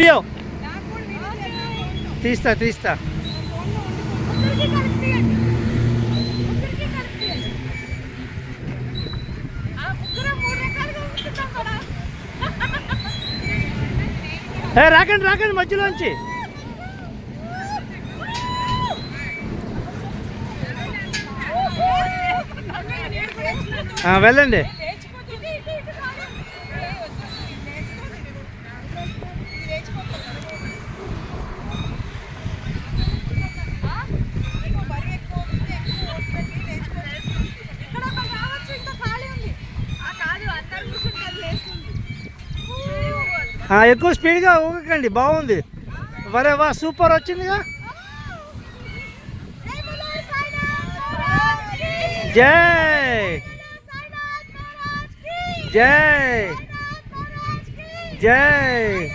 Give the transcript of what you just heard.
Video తీస్తా తీస్తా. రాకండి రాకండి మధ్యలోంచి. వెళ్ళండి. ఎక్కువ స్పీడ్గా ఊగకండి బాగుంది. వరే వా సూపర్ వచ్చిందిగా. జై! జై! జై!